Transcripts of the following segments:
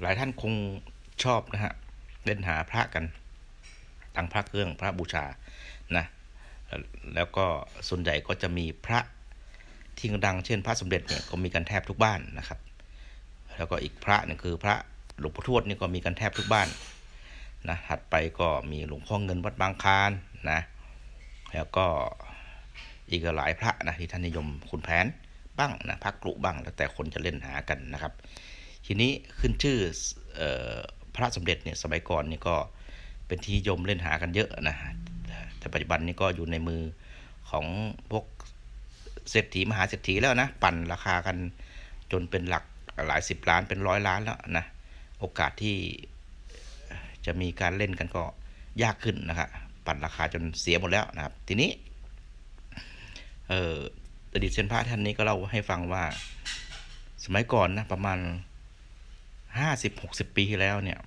หลายท่านคงชอบนะฮะเล่นหาพระกันตั้งพระเครื่องพระบูชานะแล้วก็ส่วนใหญ่ก็จะมีพระที่ดังเช่น พระสมเด็จเนี่ยก็มีกันแทบทุกบ้านนะครับ แล้วก็อีกพระเนี่ยคือพระหลวงพ่อทวดนี่ก็มีกันแทบทุกบ้านนะถัดไปก็มีหลวงพ่อเงินวัดบางคานนะแล้วก็อีกหลายพระนะที่ท่านนิยมคุณแผนบ้างนะพระกลุบ้างแล้วแต่คนจะเล่นหากันนะครับ ทีนี้ขึ้นชื่ออพระสมเด็จเนี่ยสมัยก่อนนี่ก็เป็นที่ยมเล่นหากันเยอะนะแต่ปัจจุบันนี้ก็อยู่ในมือของพวกเศรษฐีมหาเศรษฐีแล้วนะ ปั่นราคากันจนเป็นหลักหลายสิบล้านเป็นร้อยล้านแล้วนะโอกาสที่จะมีการเล่นกันก็ยากขึ้นนะครับปั่นราคาจนเสียหมดแล้วนะครับ ทีนี้เอออดีตเซยนพระท่านนี้ก็เล่าให้ฟังว่า สมัยก่อนนะประมาณ ห้าสิบหกสิบปีที่แล้วเนี่ย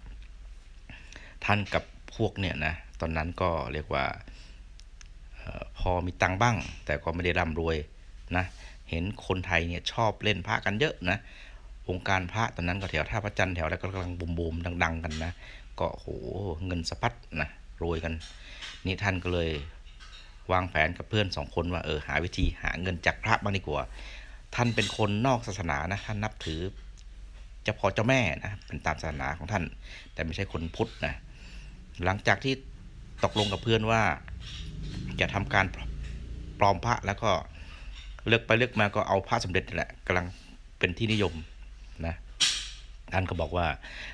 ท่านกับพวกเนี่ยนะตอนนั้นก็เรียกว่าออพอมีตังบ้าง แต่ก็ไม่ได้ร่ำรวยนะเห็นคนไทยเนี่ยชอบเล่นพระกันเยอะนะวงค์การพระตอนนั้นก็แถวท่าพระจันทร์แถวแล้วก็กำลังบูมๆดัง ๆ กันนะก็โหเงินสะพัดนะรวยกันนี่ท่านก็เลยวางแผนกับเพื่อนสองคนว่าเออหาวิธีหาเงินจากพระบ้างดีกว่า ท่านเป็นคนนอกศาสนานะท่านนับถือ เจ้าพ่อเจ้าแม่นะเป็นตามศาสนาของท่าน แต่ไม่ใช่คนพุทธนะหลังจากที่ตกลงกับเพื่อนว่าจะทำการปลอมพระแล้วก็เลือกไปเลือกมาก็เอาพระสมเด็จแหละกำลังเป็นที่นิยมนะท่านก็บอกว่า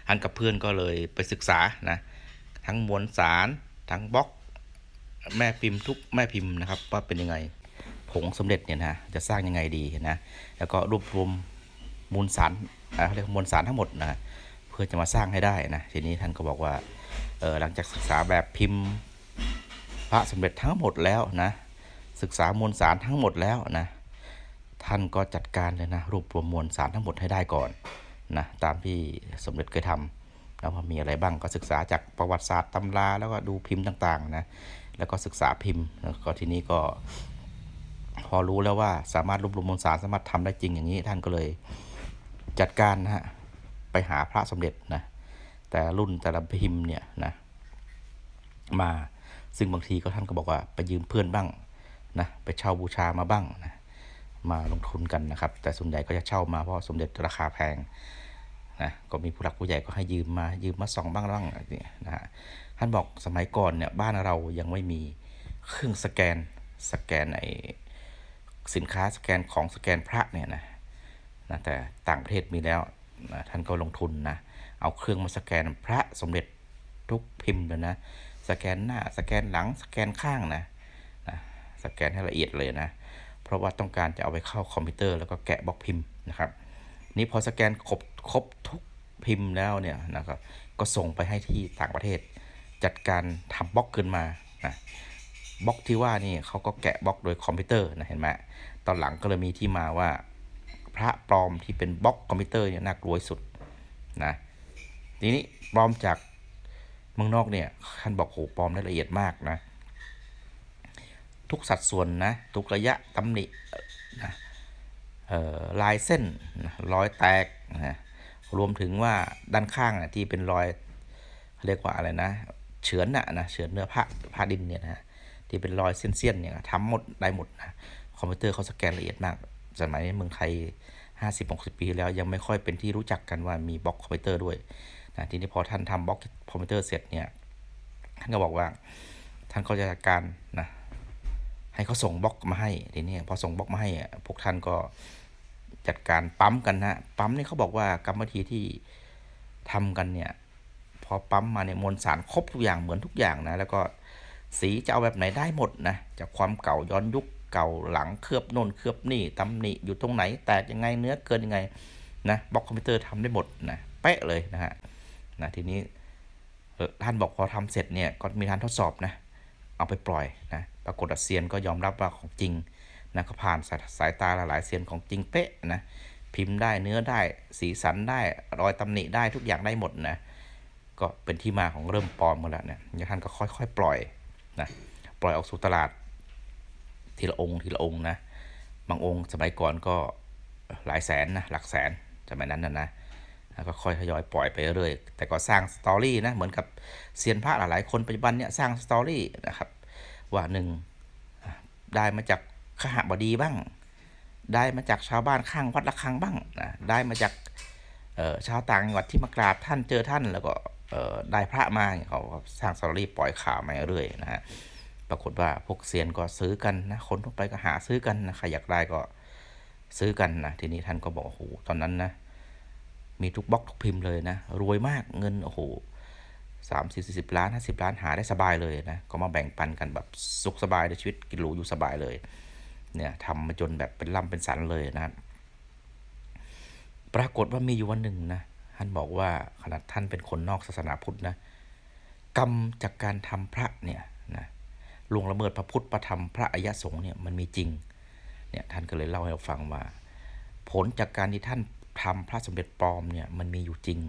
ท่านกับเพื่อนก็เลยไปศึกษานะทั้งมวลสารทั้งบล็อกแม่พิมพ์ทุกแม่พิมพ์นะครับว่าเป็นยังไงผงสมเด็จเนี่ยนะจะสร้างยังไงดีนะแล้วก็รวบรวม มูลสารเขาเรียกมวลสารทั้งหมดนะเพื่อจะมาสร้างให้ได้นะทีนี้ท่านก็บอกว่าเออหลังจากศึกษาแบบพิมพ์พระสมเด็จทั้งหมดแล้วนะศึกษามวลสารทั้งหมดแล้วนะท่านก็จัดการเลยนะรวบรวมมวลสารทั้งหมดให้ได้ก่อนนะตามที่สมเด็จเคยทำแล้วว่ามีอะไรบ้างก็ศึกษาจากประวัติศาสตร์ตำราแล้วก็ดูพิมพ์ต่างๆนะแล้วก็ศึกษาพิมพ์แล้วก็ทีนี้ก็พอรู้แล้วว่าสามารถรวบรวมมวลสารสามารถทำได้จริงอย่างนี้ท่านก็เลย จัดการนะฮะไปหาพระสมเด็จนะแต่รุ่นแต่ละพิมพ์เนี่ยนะมาซึ่งบางทีก็ท่านก็บอกว่าไปยืมเพื่อนบ้างนะไปเช่าบูชามาบ้างนะมาลงทุนกันนะครับ แต่ส่วนใหญ่ก็จะเช่ามาเพราะสมเด็จราคาแพงนะก็มีผู้หลักผู้ใหญ่ก็ให้ยืมมายืมมาส่องบ้างบ้างอะไรเนี่ยนะฮะท่านบอกสมัยก่อนเนี่ยบ้านเรายังไม่มีเครื่องสแกนสแกนไอสินค้าสแกนของสแกนพระเนี่ยนะ นะแต่ต่างประเทศมีแล้วนะท่านก็ลงทุนนะ เอาเครื่องมาสแกนพระสมเด็จทุกพิมพ์เลยนะ สแกนหน้า สแกนหลัง สแกนข้างนะนะ สแกนให้ละเอียดเลยนะ เพราะว่าต้องการจะเอาไปเข้าคอมพิวเตอร์แล้วก็แกะบล็อกพิมพ์นะครับ นี่พอสแกนครบครบทุกพิมพ์แล้วเนี่ยนะครับ ก็ส่งไปให้ที่ต่างประเทศ จัดการทำบล็อกขึ้นมานะบล็อกที่ว่านี่เขาก็แกะบล็อกโดยคอมพิวเตอร์นะเห็นไหมตอนหลังก็เลยมีที่มาว่า พระปลอมที่เป็นบล็อกคอมพิวเตอร์เนี่ยน่ากลัวสุดนะทีนี้ปลอมจากเมืองนอกเนี่ยท่านบอกโหปลอมได้ละเอียดมากนะ ทุกสัดส่วนนะทุกระยะตำหนินะลายเส้นนะรอยแตกนะรวมถึงว่าด้านข้างนะที่เป็นรอยเรียกว่าอะไรนะ เฉือนน่ะนะเฉือนเนื้อผ้าผ้าดินเนี่ยนะที่เป็นรอยเส้นๆเนี่ยทำหมดได้หมดนะคอมพิวเตอร์เขาสแกนละเอียดมาก สมัยเมืองไทย 50-60 ปีที่แล้วยังไม่ค่อยเป็นที่รู้จักกันว่ามีบล็อกคอมพิวเตอร์ด้วยนะทีนี้พอท่านทำบล็อกคอมพิวเตอร์เสร็จเนี่ยท่านก็บอกว่าท่านก็จะจัดการนะให้เขาส่งบล็อกมาให้ทีนี้พอส่งบล็อกมาให้อะพวกท่านก็จัดการปั๊มกันนะปั๊มนี่เขาบอกว่ากรรมวิธีที่ทำกันเนี่ยพอปั๊มมาเนี่ยมวลสารครบทุกอย่างเหมือนทุกอย่างนะแล้วก็สีจะเอาแบบไหนได้หมดนะจากความเก่าย้อนยุค เก่าหลังเคลือบโน่นเคลือบนี่ตำหนิอยู่ตรงไหน แตกยังไงเนื้อเกินยังไงนะบล็อกคอมพิวเตอร์ทำได้หมดนะเป๊ะเลยนะฮะนะทีนี้ท่านบอกพอทำเสร็จเนี่ยก็มีการทดสอบนะเอาไปปล่อยนะปรากฏเซียนก็ยอมรับว่าของจริงนะก็ผ่านสายสายตาหลายๆเซียนของจริงเป๊ะนะพิมพ์ได้เนื้อได้สีสันได้รอยตำหนิได้ทุกอย่างได้หมดนะก็เป็นที่มาของเริ่มปลอมมาแล้วเนี่ยท่านก็ค่อยๆ ปล่อยนะปล่อยออกสู่ตลาด ทีละองค์ทีละองค์นะ บางองค์สมัยก่อนก็หลายแสนนะหลักแสนสมัยนั้นนะนะแล้วก็ค่อยทยอยปล่อยไปเรื่อยแต่ก็สร้างสตอรี่นะเหมือนกับเซียนพระหลายๆคนปัจจุบันเนี่ยสร้างสตอรี่นะครับว่าหนึ่งได้มาจากขหบดีบ้าง ได้มาจากชาวบ้านข้างวัดระฆังบ้างนะได้มาจากชาวต่างจังหวัดที่มากราบท่านเจอท่านแล้วก็ได้พระมาเขาสร้างสตอรี่ปล่อยข่าวมาเรื่อยนะฮะ ปรากฏว่าพวกเซียนก็ซื้อกันนะคนทั่วไปก็หาซื้อกันนะใครอยากได้ก็ซื้อกันนะทีนี้ท่านก็บอกโอ้โหตอนนั้นนะมีทุกบล็อกทุกพิมพ์เลยนะรวยมากเงินโอ้โหสามสี่สิบล้านห้าสิบล้านหาได้สบายเลยนะก็มาแบ่งปันกันแบบสุขสบายในชีวิตกินหรูอยู่สบายเลยเนี่ยทำมาจนแบบเป็นล่ำเป็นสันเลยนะครับปรากฏว่ามีอยู่วันหนึ่งนะท่านบอกว่าขนาดท่านเป็นคนนอกศาสนาพุทธนะกรรมจากการทำพระเนี่ยนะ ลวงละเมิดพระพุทธประธรรมพระอริยสงฆ์เนี่ยมันมีจริงเนี่ยท่านก็เลยเล่าให้เราฟังว่า ผลจากการที่ท่านทำพระสมเด็จปลอมเนี่ยมันมีอยู่จริง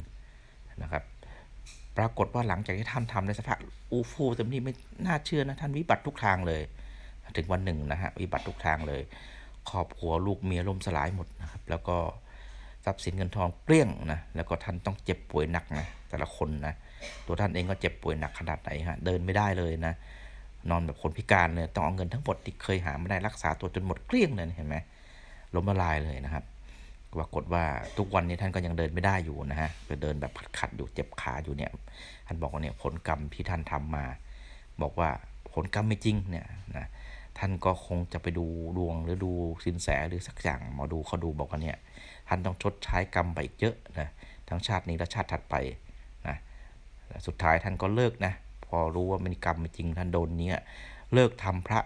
นะครับ ปรากฏว่าหลังจากที่ท่านทำในสภาพอูฟูเต็มที่ไม่น่าเชื่อนะท่านวิบัติทุกทางเลย ถึงวันหนึ่งนะฮะวิบัติทุกทางเลยครอบครัวลูกเมียล่มสลายหมดนะครับแล้วก็ทรัพย์สินเงินทองเกลี้ยงนะแล้วก็ท่านต้องเจ็บป่วยหนักนะแต่ละคนนะตัวท่านเองก็เจ็บป่วยหนักขนาดไหนฮะเดินไม่ได้เลยนะ นอนแบบคนพิการเลยต้องเอาเงินทั้งหมดที่เคยหามาได้รักษาตัวจนหมดเกลี้ยงเลยเห็นไหมล้มละลายเลยนะครับปรากฏว่าทุกวันนี้ท่านก็ยังเดินไม่ได้อยู่นะฮะไปเดินแบบขัดๆอยู่เจ็บขาอยู่เนี่ยท่านบอกว่าเนี่ยผลกรรมที่ท่านทำมา บอกว่าผลกรรมไม่จริงเนี่ยนะท่านก็คงจะไปดูดวงหรือดูสินแสหรือสักอย่างหมอดูเขาดูบอกว่าเนี่ยท่านต้องชดใช้กรรมไปอีกเยอะนะทั้งชาตินี้และชาติถัดไปนะสุดท้ายท่านก็เลิกนะ พอรู้ว่ามันกรรมจริงท่านโดนเนี้ยเลิกทำพระ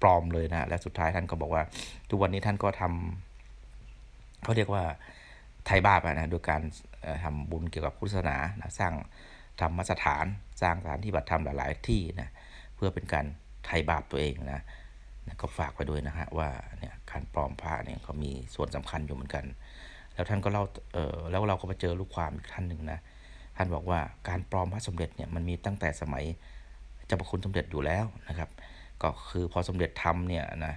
ปลอมเลยนะ และสุดท้ายท่านก็บอกว่า ทุกวันนี้ท่านก็ทำเขาเรียกว่าไทยบาปอะนะโดยการเอ่อทำบุญเกี่ยวกับพุทธศาสนานะสร้างธรรมสถาน สร้างสถานที่บัตรธรรมหลายๆที่นะเพื่อเป็นการไทยบาปตัวเองนะนะก็ฝากไปด้วยนะฮะว่าเนี่ยการปลอมพระเนี่ยก็มีส่วนสำคัญอยู่เหมือนกัน แล้วท่านก็เล่าเออแล้วเราก็ไปเจอลูกความอีกท่านหนึ่งนะ ท่านบอกว่าการปลอมพระสมเด็จเนี่ยมันมีตั้งแต่สมัยเจ้าพระคุณสมเด็จอยู่แล้วนะครับ ก็คือพอสมเด็จทำเนี่ยนะ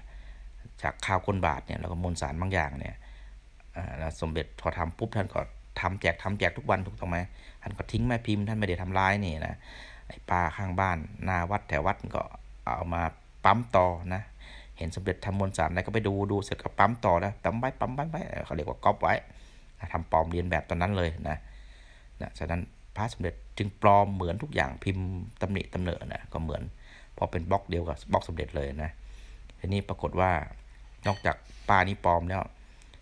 จากข้าวก้นบาทเนี่ยแล้วก็มวลสารบางอย่างเนี่ยสมเด็จพอทำปุ๊บท่านก็ทำแจกทำแจกทุกวันถูกต้องไหมท่านก็ทิ้งแม่พิมพ์ท่านไม่ได้ทำร้ายนี่นะไอ้ป้าข้างบ้านนาวัดแถววัดก็เอามาปั๊มต่อนะเห็นสมเด็จทำมวลสารอะไรก็ไปดูดูเสร็จก็ปั๊มต่อนะปั๊มไว้ปั๊มไว้ไว้เขาเรียกว่าก๊อปไว้ทำปลอมเรียนแบบตอนนั้นเลยนะนะฉะนั้น พระสมเด็จจึงปลอมเหมือนทุกอย่างพิมพ์ตำหนิตำเหนอนะก็เหมือนพอเป็นบล็อกเดียวกับบล็อกสมเด็จเลยนะทีนี้ปรากฏว่านอกจากป้านี่ปลอมแล้ว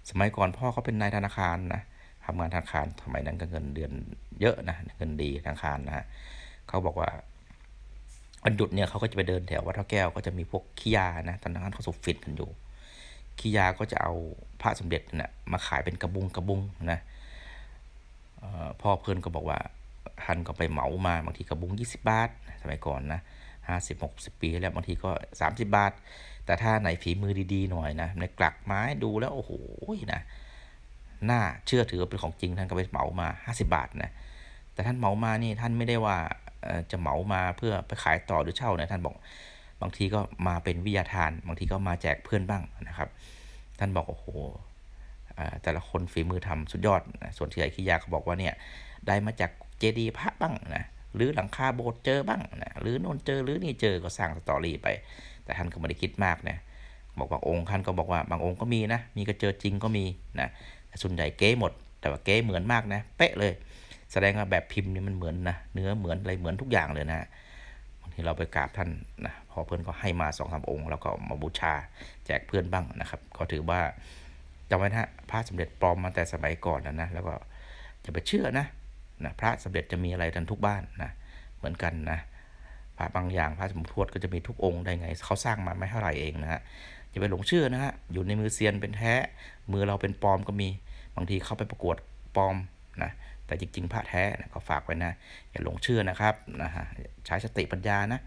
สมัยก่อนพ่อเขาเป็นนายธนาคารนะทำงานธนาคารสมัยนั้นก็เงินเดือนเยอะนะเงินดีธนาคารนะฮะเขาบอกว่าวันหยุดเนี่ยเขาก็จะไปเดินแถววัดพระแก้วก็จะมีพวกขี้ยานะตอนนั้นเขาสุกฟิตกันอยู่ขี้ยาก็จะเอาพระสมเด็จนะ่ะมาขายเป็นกระบุงกระบุงนะออพ่อเพื่อนก็บอกว่า ท่านก็ไปเหมามาบางทีกระบุง 20 บาท สมัยก่อนนะห้าสิบหกสิบปีแล้วบางทีก็ 30 บาท แต่ถ้าไหนฝีมือดีๆหน่อยนะในกลักไม้ดูแล้ว โอ้โหนะน่าเชื่อถือเป็นของจริงท่านก็ไปเหมามา 50 บาทนะแต่ท่านเหมามานี่ท่านไม่ได้ว่าจะเหมามาเพื่อไปขายต่อหรือเช่านะท่านบอกบางทีก็มาเป็นวิทยาทาน บางทีก็มาแจกเพื่อนบ้างนะครับ ท่านบอกโอ้โหอ่าแต่ละคนฝีมือทำสุดยอด ส่วนที่ใหญ่ขี้ยาเขาบอกว่าเนี่ยได้มาจาก เจดีย์พระบ้างนะหรือหลังคาโบสถ์เจอบ้างนะหรือโน่นเจอหรือนี่เจอก็สร้างสตอรี่ไป แต่ท่านก็ไม่ได้คิดมากนะบอกว่าองค์ท่านก็บอกว่าบางองค์ก็มีนะ มีก็เจอจริงก็มีนะแต่ส่วนใหญ่เก๊หมด แต่ว่าเก๊เหมือนมากนะ เป๊ะเลย แสดงว่าแบบพิมพ์นี่มันเหมือนนะเนื้อเหมือนอะไรเหมือนทุกอย่างเลยนะบางทีเราไปกราบท่านนะพอเพื่อนก็ให้มาสองสามองค์แล้วก็มาบูชาแจกเพื่อนบ้างนะครับ ก็ถือว่าจำไว้นะฮะพระสมเด็จปลอมมาแต่สมัยก่อนนะนะแล้วก็จะไปเชื่อนะ นะพระสมเด็จจะมีอะไรกันทุกบ้านนะเหมือนกันนะพระบางอย่างพระสมทวดก็จะมีทุกองค์ได้ไงเขาสร้างมาไม่เท่าไหร่เองนะฮะอย่าไปหลงเชื่อนะฮะอยู่ในมือเซียนเป็นแท้ มือเราเป็นปลอมก็มีบางทีเข้าไปประกวดปลอมนะแต่จริงๆพระแท้นะก็ฝากไว้นะอย่าหลงเชื่อนะครับนะฮะใช้สติปัญญานะ